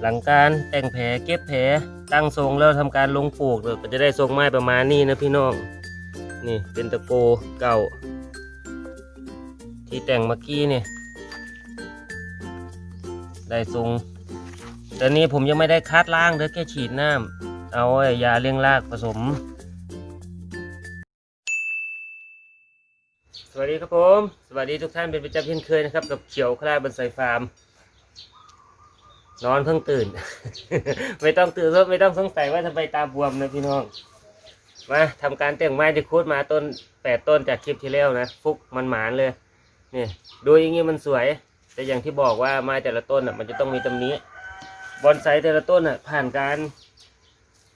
หลังการแต่งแผลเก็บแผลตั้งทรงแล้วทำการลงปลูกเดี๋ยก็จะได้ทรงไม้ประมาณนี้นะพี่น้อง นี่เป็นตะโกเก่า ที่แต่งเมื่อกี้เนี่ยได้ทรงแต่นี้ผมยังไม่ได้คัดล้างเด้อแค่ฉีดน้ำเอาไอ้ยาเลี้ยงรากผสม สวัสดีครับผม สวัสดีทุกท่านเป็นประจำเช่นเคยนะครับ กับเขียวคลาบนไซฟาร์ม นอนเพิ่งตื่น ไม่ต้องตื่นแล้วไม่ต้องสงสัยว่าทำไมตาบวมนะพี่น้อง มาทำการแต่งไม้ที่คูดมาต้นแปดต้นจากคลิปที่แล้วนะฟุกมันหมานเลยนี่ดูอย่างงี้มันสวย แต่อย่างที่บอกว่าไม้แต่ละต้นอะมันจะต้องมีตำนี้บอนไซแต่ละต้นอะผ่านการ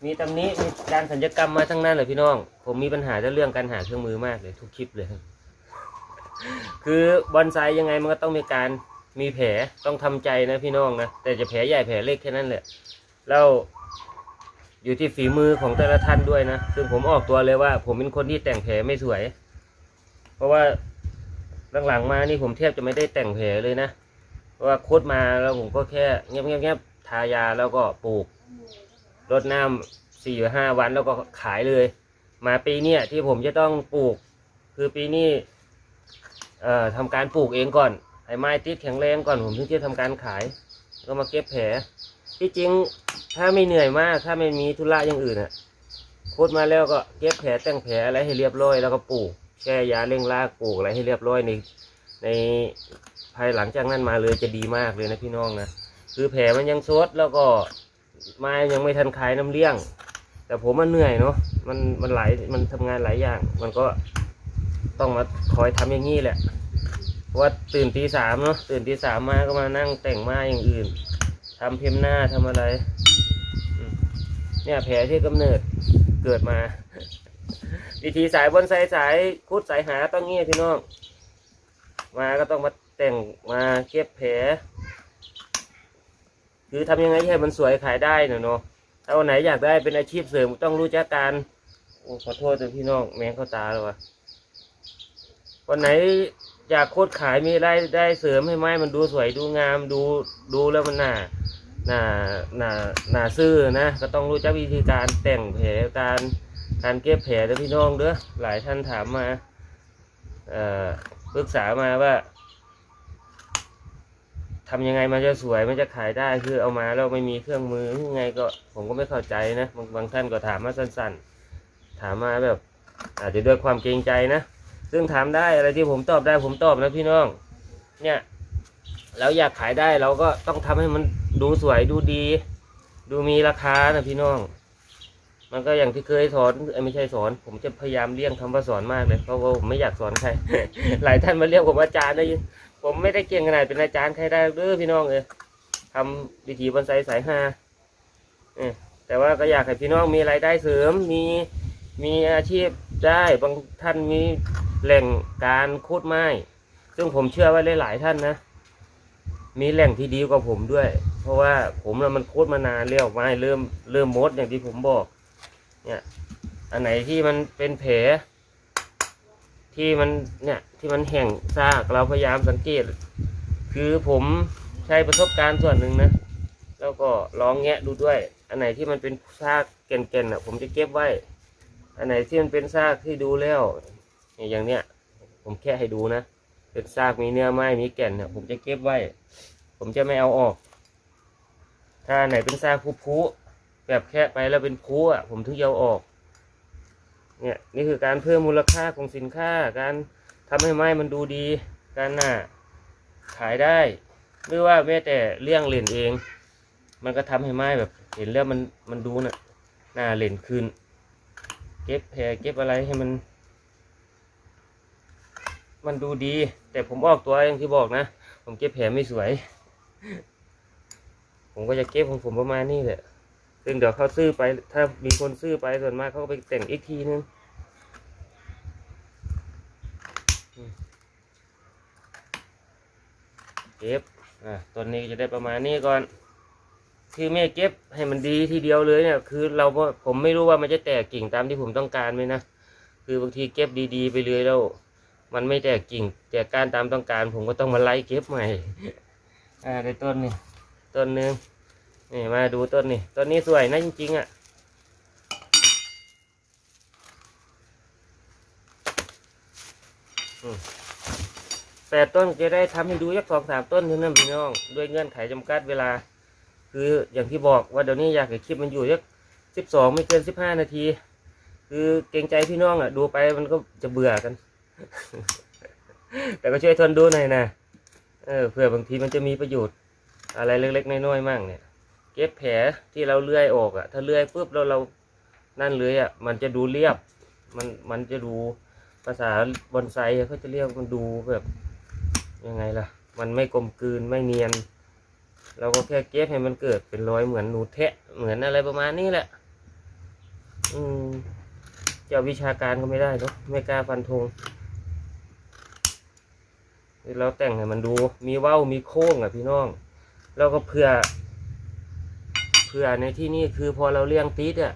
มีตำนี้มีการสัญญกรรมมาทั้งนั้นเลยพี่น้อง ผมมีปัญหาเรื่องการหาเครื่องมือมากเลยทุกคลิปเลย คือบอนไซยังไงมันก็ต้องมีการ มีแผลต้องทำใจนะพี่น้องนะแต่จะแผลใหญ่แผลเล็กแค่นั้นแหละแล้วอยู่ที่ฝีมือของแต่ละท่านด้วยนะซึ่งผมออกตัวเลยว่า ผมเป็นคนที่แต่งแผลไม่สวย เพราะว่าหลังๆมานี่ผมแทบจะไม่ได้แต่งแผลเลยนะเพราะว่าโคตรมาแล้วผมก็แค่เงียบเงียบยบทายาแล้วก็ปลูกรดน้ำสี่หรือห้าวันแล้วก็ขายเลย มาปีเนี้ที่ผมจะต้องปลูก คือปีนี้เอ่อทำการปลูกเองก่อน ให้ไม้ติดแข็งแรงก่อนผมถึงจะทำการขาย ก็มาเก็บแผลที่จริงถ้าไม่เหนื่อยมาก ถ้าไม่มีธุระอย่างอื่นอะโคตรมาแล้วก็เก็บแผลแต่งแผลอะไรให้เรียบร้อย แล้วก็ปลูกแช่ยาเร่งรากปลูกอะไรให้เรียบร้อยในในภายหลังจากนั้นมาเลยจะดีมากเลยนะพี่น้องนะคือแผลมันยังซดแล้วก็ไม้ยังไม่ทันคลายน้ำเลี้ยง แต่ผมมันเหนื่อยเนาะมันมันหลายมันทำงานหลายอย่าง มันก็ต้องมาคอยทำอย่างนี้แหละ ว่าตื่นตีสามเนาะตื่นตีสามมาก็มานั่งแต่งมาอย่างอื่นทำเพ็มหน้าทำอะไร เนี่ยแผลที่กำเนิดเกิดมา วิธีสายบนสายสายคุดสายหาต้องเงี้ยพี่น้องมาก็ต้องมาแต่งมาเก็บแผลคือทำยังไงให้มันสวยขายได้เนอะเนาะถ้าวันไหนอยากได้เป็นอาชีพเสริมต้องรู้จักการโอ้ขอโทษนะพี่น้องแมงเข้าตาแล้ววะวันไหน อยากโคตรขายมีรายได้เสริมให้ไหมมันดูสวยดูงามดูดูแล้วมันน่าน่าน่าน่าซื้อนะ ก็ต้องรู้จักวิธีการแต่งแผลการการเก็บแผลนะพี่น้องเด้อหลายท่านถามมาเอ่อปรึกษามาว่าทำยังไงมันจะสวยมันจะขายได้คือเอามาแล้วไม่มีเครื่องมือยังไงก็ผมก็ไม่เข้าใจนะบางบางท่านก็ถามมาสั้น ๆ ถามมาแบบ อาจจะด้วยความเกรงใจนะ ซึ่งถามได้อะไรที่ผมตอบได้ผมตอบนะพี่น้อง เนี่ยเราอยากขายได้เราก็ต้องทำให้มันดูสวยดูดี ดูมีราคานะพี่น้อง มันก็อย่างที่เคยสอนไม่ใช่สอน ผมจะพยายามเลี่ยงคำว่าสอนมากเลยเพราะว่าผมไม่อยากสอนใครหลายท่านมาเรียกผมอาจารย์ได้ยินผมไม่ได้เก่งขนาดเป็นอาจารย์ใครได้เด้อพี่น้องเออทำวิถีบอนไซสายฮาเออแต่ว่าก็อยากให้พี่น้องมีรายได้เสริมมีมีอาชีพได้บางท่านมี แหล่งการคูดไม้ ซึ่งผมเชื่อว่าหลายๆท่านนะ มีแหล่งที่ดีกว่าผมด้วย เพราะว่าผมน่ะมันคูดมานานแล้วไม้เริ่มเริ่มมดอย่างที่ผมบอก เนี่ยอันไหนที่มันเป็นแผลที่มันเนี่ยที่มันแห้งซากเราพยายามสังเกต คือผมใช้ประสบการณ์ส่วนหนึ่งนะ แล้วก็ลองแงะดูด้วย อันไหนที่มันเป็นซากเก่นๆอะ ผมจะเก็บไว้ อันไหนที่มันเป็นซากที่ดูแล้วเนี่ย อย่างเนี้ยผมแค่ให้ดูนะเป็นซากมีเนื้อไม้มีแก่นเนี่ยผมจะเก็บไว้ ผมจะไม่เอาออก ถ้าไหนเป็นซากพุๆแบบแค่ไปแล้วเป็นพุอะผมถึงเอาออก เนี่ยนี่คือการเพิ่มมูลค่าของสินค้า การทำให้ไม้มันดูดี การหน้าขายได้ หรือว่าแม้แต่เลี้ยงเหรียญเอง มันก็ทำให้ไม้แบบเห็นแล้วมันมันดูน่ะหน้าเหรียญขึ้นเก็บแผลเก็บอะไรให้มัน มันดูดี แต่ผมออกตัวอย่างที่บอกนะ ผมเก็บแผลไม่สวย ผมก็จะเก็บของผมประมาณนี้แหละ ซึ่งเดี๋ยวเขาซื้อไป ถ้ามีคนซื้อไปส่วนมากเขาก็ไปแต่งอีกทีนึงเก็บ อะต้นนี้จะได้ประมาณนี้ก่อน คือไม่เก็บให้มันดีทีเดียวเลยเนี่ย คือเราผมไม่รู้ว่ามันจะแตกกิ่งตามที่ผมต้องการไหมนะ คือบางทีเก็บดีๆ ไปเลยแล้ว มันไม่แตกกิ่งแตกการตามต้องการ ผมก็ต้องมาไล่เก็บใหม่อ่าในต้นนี่ต้นหนึ่งนี่มาดูต้นนี่ต้นนี้สวยนะจริงๆอะอืมแปดต้นจะได้ทำให้ดูยักสองสามต้นเท่านั้นพี่น้องด้วยเงื่อนไขจำกัดเวลา คืออย่างที่บอกว่าเดี๋ยวนี้อยากให้คลิปมันอยู่ยักสิบสองไม่เกินสิบห้านาที คือเกรงใจพี่น้องอะ ดูไปมันก็จะเบื่อกัน แต่ก็ช่วยทนดูหน่อยนะ เออเผื่อบางทีมันจะมีประโยชน์ อะไรเล็กๆน้อยๆมั่งเนี่ย เก็บแผลที่เราเลื่อยออกอะถ้าเลื่อยปุ๊บแล้วเรานั่นเลยอะมันจะดูเรียบ มันมันจะดูภาษาบอนไซเขาจะเรียกมันดูแบบยังไงล่ะ มันไม่กลมกลืนไม่เนียน เราก็แค่เก็บให้มันเกิดเป็นรอยเหมือนหนูแทะเหมือนอะไรประมาณนี้แหละ อืมเจ้าวิชาการก็ไม่ได้เนาะไม่กล้าฟันธง เราแต่งให้มันดู มีเว้ามีโค้งอะพี่น้อง แล้วก็เพื่อ เพื่อในที่นี่คือพอเราเลี้ยงติดอะ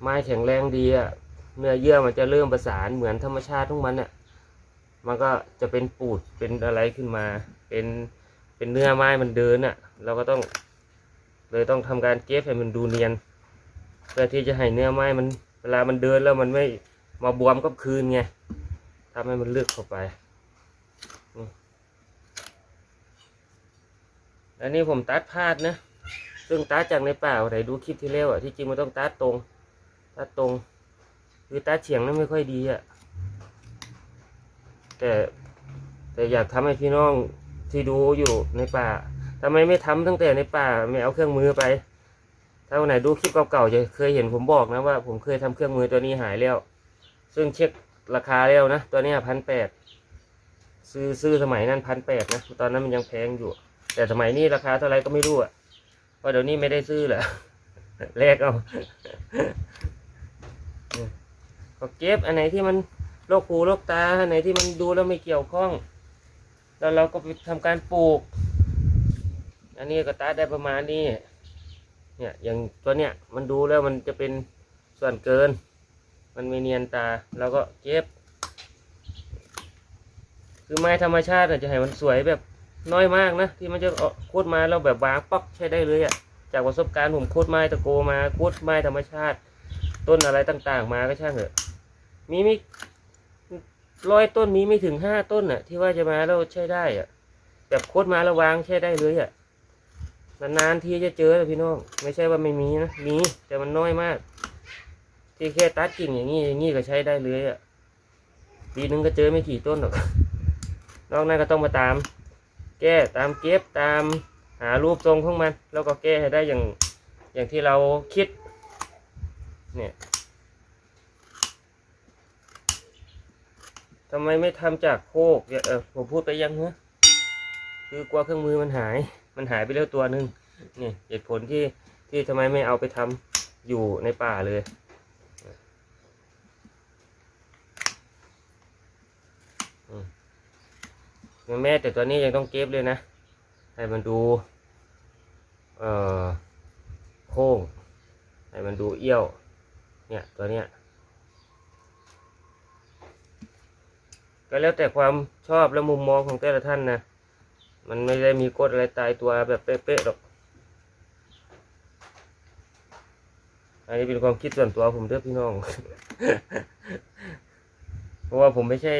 ไม้แข็งแรงดีอะ เนื้อเยื่อมันจะเริ่มประสานเหมือนธรรมชาติของมันอะ มันก็จะเป็นปูดเป็นอะไรขึ้นมา เป็น เป็นเนื้อไม้มันเดินอะ เราก็ต้อง เลยต้องทำการเก็บให้มันดูเนียน เพื่อที่จะให้เนื้อไม้มัน เวลามันเดินแล้วมันไม่มาบวมกับคืนไงทำให้มันลึกเข้าไปอืม อันนี้ผมตัดพลาดนะ ซึ่งตัดจากในป่าไหนดูคลิปที่แล้วอะที่จริงมันต้องตัดตรง ตัดตรงคือตัดเฉียงนั้นไม่ค่อยดีอะ แต่แต่อยากทำให้พี่น้องที่ดูอยู่ในป่าทำไมไม่ทำตั้งแต่ในป่าไม่เอาเครื่องมือไป ถ้าวันไหนดูคลิปเก่าๆจะเคยเห็นผมบอกนะว่าผมเคยทำเครื่องมือตัวนี้หายแล้ว ซึ่งเช็คราคาแล้วนะ ตัวนี้พันแปดซื้อซื้อสมัยนั้นพันแปดนะ ตอนนั้นมันยังแพงอยู่ แต่สมัยนี้ราคาเท่าไรก็ไม่รู้อะเพราะเดี๋ยวนี้ไม่ได้ซื้อแหละแลกเอาก็เก็บอันไหนที่มันโรคหูโรคตาอันไหนที่มันดูแล้วไม่เกี่ยวข้อง แล้วเราก็ไปทำการปลูก อันนี้ก็ตัดได้ประมาณนี้ เนี่ยอย่างตัวเนี้ยมันดูแล้วมันจะเป็นส่วนเกิน มันไม่เนียนตาเราก็เก็บ คือไม้ธรรมชาติจะให้มันสวยแบบ น้อยมากนะ ที่มันจะโคตรไม้เราแบบวางป๊อกใช้ได้เลยอะจากประสบการณ์ผมโคตรไม้ตะโกมาโคตรไม้ธรรมชาติ ต้นอะไรต่างๆ มาก็ช่างเถอะ มีมีร้อยต้นมีไม่ถึงห้าต้นน่ะ ที่ว่าจะมาแล้วใช้ได้อะแบบโคตรมาแล้วางใช้ได้เลยอะนานๆที่จะเจอเลยพี่น้อง ไม่ใช่ว่าไม่มีนะมีแต่มันน้อยมาก ที่แค่ตัดกิ่งอย่างนี้อย่างนี้ก็ใช้ได้เลยอะปีนึงก็เจอไม่กี่ต้นหรอกนอกนั้นก็ต้องมาตาม แก้ตามเก็บตามหารูปทรงของมัน แล้วก็แก้ให้ได้อย่างอย่างที่เราคิดเนี่ยทำไมไม่ทำจากโคกเออผมพูดไปยังเนอะคือกลัวเครื่องมือมันหาย มันหายไปแล้วตัวหนึ่งนี่เหตุผลที่ที่ทำไมไม่เอาไปทำอยู่ในป่าเลยอืม แม่แต่ตัวนี้ยังต้องเก็บเลยนะ ให้มันดู เอ่อ โค้ง ให้มันดูเอี้ยว เนี่ยตัวเนี้ย ก็แล้วแต่ความชอบและมุมมองของแต่ละท่านนะ มันไม่ได้มีกฎอะไรตายตัวแบบเป๊ะๆหรอก อันนี้เป็นความคิดส่วนตัวผมเด้อพี่น้อง เพราะว่าผมไม่ใช่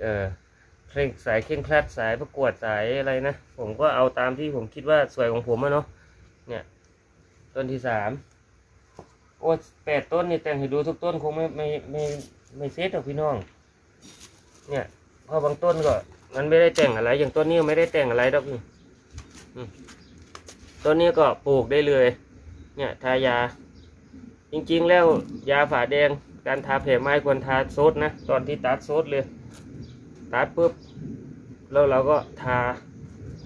เอ่อ เคร่งสายเคร่งครัดสายประกวดสายอะไรนะ ผมก็เอาตามที่ผมคิดว่าสวยของผมอะเนาะเนี่ยต้นที่สามโอ้แปดต้นนี่แต่งให้ดูทุกต้นคงไม่ไม่ไม่ไม่เซ็ตหรอกพี่น้อง เนี่ยพราะบางต้นก็ มันไม่ได้แต่งอะไร อย่างต้นนี้ไม่ได้แต่งอะไรดอกนี่ต้นนี้ก็ปลูกได้เลย เนี่ยทายา จริงๆแล้วยาฝาแดง การทาแผลไม้ควรทาโซดนะ ตอนที่ตัดโซดเลย ตัดปุ๊บแล้วเราก็ทา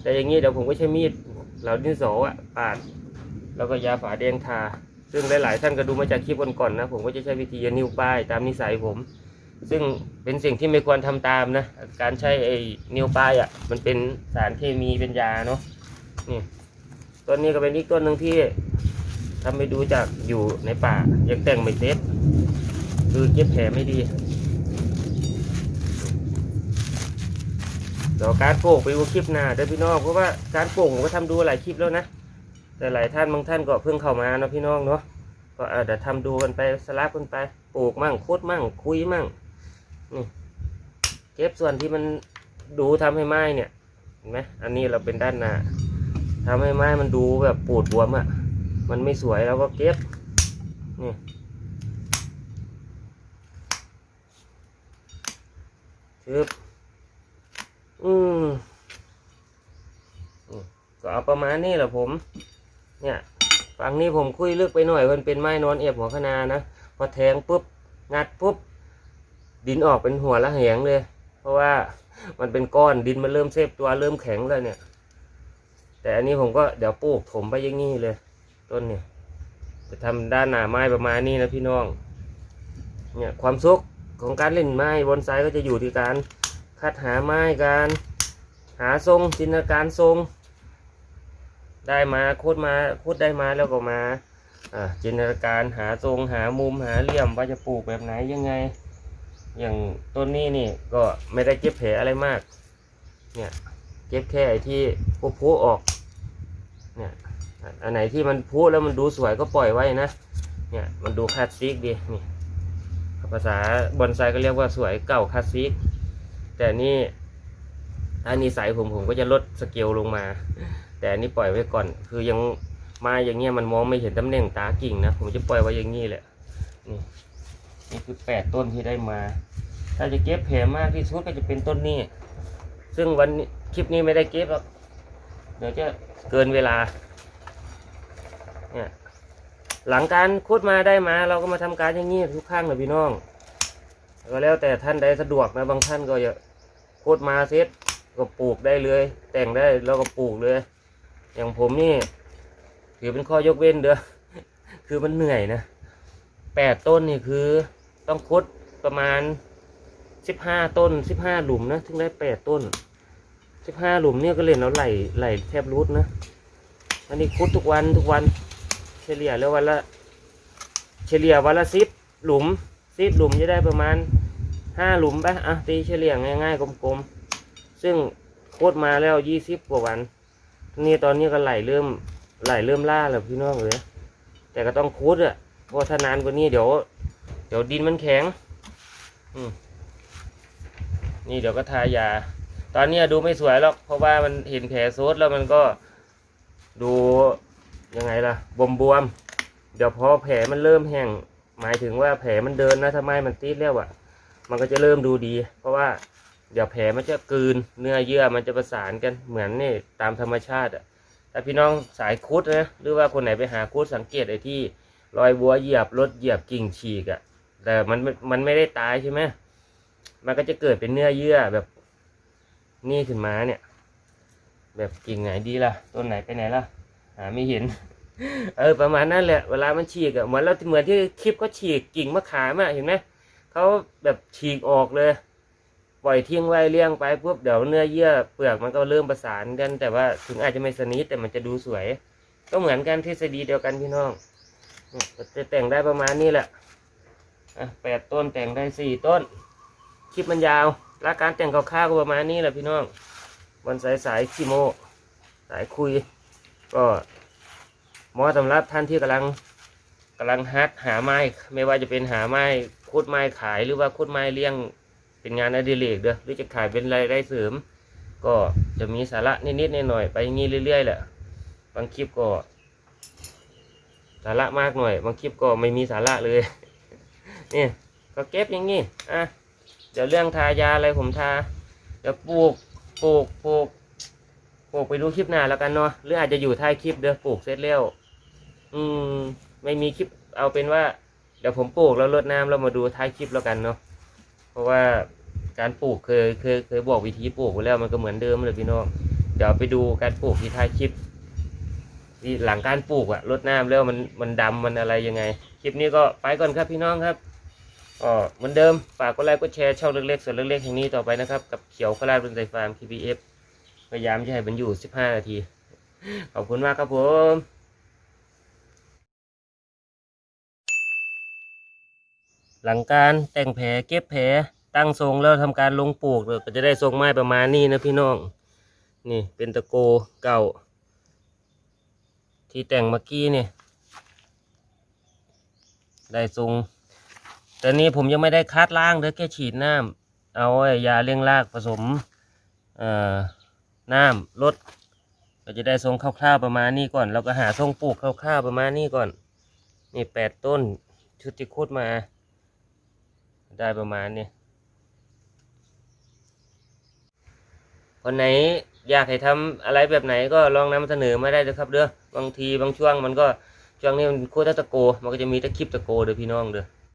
แต่อย่างนี้เดี๋ยวผมก็ใช้มีดเหลาดินสออะปาด แล้วก็ยาฝาแดงทา ซึ่งหลายๆท่านก็ดูมาจากคลิปก่อนๆนะ ผมก็จะใช้วิธีนิ้วป้ายตามนิสัยผม ซึ่งเป็นสิ่งที่ไม่ควรทำตามนะ การใช้ไอ้นิ้วป้ายอะมันเป็นสารเคมีเป็นยาเนาะนี่ต้นนี้ก็เป็นอีกต้นหนึ่งที่ทำไปดูจากอยู่ในป่ายังแต่งไม่เสร็จคือเก็บแผลไม่ดี เดี๋ยวการโป่งไปดูคลิปหน้าเด้อพี่น้องเพราะว่าการโป่งผมก็ทำดูหลายคลิปแล้วนะแต่หลายท่านบางท่านก็เพิ่งเข้ามาเนาะพี่น้องเนาะก็เออเดี๋ยวทำดูกันไปสลับกันไปปลูกมั่งโคดมั่งคุยมั่งนี่เก็บส่วนที่มันดูทำให้ไม้เนี่ยเห็นไหมอันนี้เราเป็นด้านหน้าทำให้ไม้มันดูแบบปูดบวมอะ่ะมันไม่สวยเราก็เก็บนี่ชึบ อืมก็เอาประมาณนี้แหละผม เนี่ยฝั่งนี้ผมคุยลึกไปหน่อยมันเป็นไม้นอนเอียบหัวคะนานะพอแทงปุ๊บงัดปุ๊บ ดินออกเป็นหัวละแหงเลย เพราะว่ามันเป็นก้อนดินมันเริ่มเซฟตัวเริ่มแข็งแล้วเนี่ย แต่อันนี้ผมก็เดี๋ยวปลูกถมไปอย่างนี้เลย ต้นเนี่ยจะทำด้านหน้าไม้ประมาณนี้นะพี่น้อง เนี่ยความสุขของการเล่นไม้บอนไซก็จะอยู่ที่การ คัดหาไม้การหาทรงจินตนาการทรง ได้มาโคตรมาโคตรได้มาแล้วก็มาอ่าจินตนาการหาทรงหามุมหาเหลี่ยมว่าจะปลูกแบบไหนยังไง อย่างต้นนี้นี่ก็ไม่ได้เก็บแผลอะไรมาก เนี่ยเก็บแค่ไอ้ที่พุพุออกเนี่ยอันไหนที่มันพุแล้วมันดูสวยก็ปล่อยไว้นะเนี่ยมันดูคลาสสิกดีนี่ภาษาบอนไซก็เรียกว่าสวยเก่าคลาสสิก แต่นี่ถ้านิสัยผมผมก็จะลดสเกลลงมา แต่อันนี้ปล่อยไว้ก่อน คือยังมาอย่างเงี้ยมันมองไม่เห็นตำแหน่งตากิ่งนะ ผมจะปล่อยไว้อย่างนี้แหละ นี่นี่คือแปดต้นที่ได้มา ถ้าจะเก็บแผลมากที่สุดก็จะเป็นต้นนี้ ซึ่งวันคลิปนี้ไม่ได้เก็บหรอก เดี๋ยวจะเกินเวลา เนี่ย หลังการคุดมาได้มา เราก็มาทำการอย่างนี้ทุกครั้งเลยพี่น้อง ก็แล้วแต่ท่านใดสะดวกนะ บางท่านก็จะ คุดมาเซ็ตก็ปลูกได้เลย แต่งได้แล้วก็ปลูกเลย อย่างผมนี่ถือเป็นข้อยกเว้นเด้อคือมันเหนื่อยนะแปดต้นนี่คือต้องคดประมาณสิบห้าต้นสิบห้าหลุมนะถึงได้แปดต้นสิบห้าหลุมเนี่ยก็เล่นเอาไหลไหลแทบรุดนะอันนี้คุดทุกวันทุกวัน เฉลี่ยแล้ววันละ เฉลี่ยวันละสิบหลุมสิบหลุมจะได้ประมาณ ห้าหลุมปะอะตีเฉลี่ยง่าย ๆ กลมๆ ซึ่งโคตรมาแล้วยี่สิบกว่าวันนี่ตอนนี้ก็ไหลเริ่มไหลเริ่มล่าแล้วพี่น้องเลยแต่ก็ต้องคุดอะเพราะถ้านานกว่านี้เดี๋ยว เดี๋ยวดินมันแข็ง อืมนี่เดี๋ยวก็ทายา ตอนนี้ดูไม่สวยหรอก เพราะว่ามันเห็นแผลโซดแล้วมันก็ดูยังไงล่ะบวมบวมๆเดี๋ยวพอแผลมันเริ่มแห้งหมายถึงว่าแผลมันเดินนะถ้าไมมันติดแล้วอะ มันก็จะเริ่มดูดี เพราะว่าเดี๋ยวแผลมันจะกลืนเนื้อเยื่อมันจะประสานกันเหมือนนี่ตามธรรมชาติอะแต่พี่น้องสายคุดนะหรือว่าคนไหนไปหาคุดสังเกตไอ้ที่รอยบัวเหยียบรถเหยียบกิ่งฉีกอะแต่มันมันไม่ได้ตายใช่ไหมมันก็จะเกิดเป็นเนื้อเยื่อแบบนี่ขึ้นมาเนี่ย แบบกิ่งไหนดีล่ะต้นไหนไปไหนล่ะหาไม่เห็น เออประมาณนั้นแหละเวลามันฉีกอะเหมือนเราเหมือนที่คลิปเขาฉีกกิ่งมะขามอะเห็นไหม เขาแบบฉีกออกเลย ปล่อยทิ้งไว้เลี้ยงไปปุ๊บเดี๋ยวเนื้อเยื่อเปลือกมันก็เริ่มประสานกัน แต่ว่าถึงอาจจะไม่สนิทแต่มันจะดูสวย ก็เหมือนกันทฤษฎีเดียวกันพี่น้องจะแต่งได้ประมาณนี้แหละแปดต้นแต่งได้สี่ต้น คลิปมันยาวและการแต่งคร่าวๆก็ประมาณนี้แหละพี่น้องวันสายสายขี้โม สายคุย ก็มอสำหรับท่านที่กำลังกำลังฮัดหาไม้ ไม่ว่าจะเป็นหาไม้ คุดไม้ขายหรือว่าคุดไม้เลี้ยง เป็นงานอดิเรกเด้อหรือจะขายเป็นรายได้เสริม ก็จะมีสาระนิดๆหน่อยๆไปงี้เรื่อยๆแหละบางคลิปก็สาระมากหน่อย บางคลิปก็ไม่มีสาระเลยนี่ก็เก็บอย่างนี้อะเดี๋ยวเรื่องทายาอะไรผมทาเดี๋ยวปลูกปลูกปลูกปลูกไปดูคลิปหน้าแล้วกันเนาะหรืออาจจะอยู่ท้ายคลิปเด้อปลูกเสร็จแล้ว อืม ไม่มีคลิปเอาเป็นว่า ดี๋ยวผมปลูกแล้วรดน้ำเรามาดูท้ายคลิปแล้วกันเนาะเพราะว่าการปลูกเคยเคยเคยบอกวิธีปลูกไว้แล้วมันก็เหมือนเดิมเลยพี่น้องเดี๋ยวไปดูการปลูกที่ท้ายคลิปที่หลังการปลูกอะรดน้ำแล้วมันมันดำมันอะไรยังไง คลิปนี้ก็ไปก่อนครับพี่น้องครับก็เหมือนเดิมฝากกดไลค์กดแชร์ช่องเล็กๆส่วนเล็กๆแห่งนี้ต่อไปนะครับกับเขียวขลาดบนไซฟาร์ม KPF พยายามจะให้มันอยู่ 15 นาที ขอบคุณมากครับผม หลังการแต่งแผลเก็บแผลตั้งทรงแล้วทำการลงปลูกเลยก็จะได้ทรงไม้ประมาณนี้นะพี่น้อง นี่เป็นตะโกเก่า ที่แต่งเมื่อกี้เนี่ยได้ทรง แต่นี้ผมยังไม่ได้คัดล่างเด้อแค่ฉีดน้ำเอาไอยาเลี้ยงรากผสมน้ำลดเราจะได้ทรงคร่าวๆประมาณนี้ก่อน เราก็หาทรงปลูกคร่าวๆประมาณนี้ก่อน นี่แปดต้นชุดที่คุดมา ได้ประมาณนี้คนไหนอยากให้ทำอะไรแบบไหนก็ลองนำเสนอมาได้เลยครับเด้อบางทีบางช่วงมันก็ช่วงนี้มันโคตรตะโก มันก็จะมีตะคลิปตะโกเด้อพี่น้องเด้อ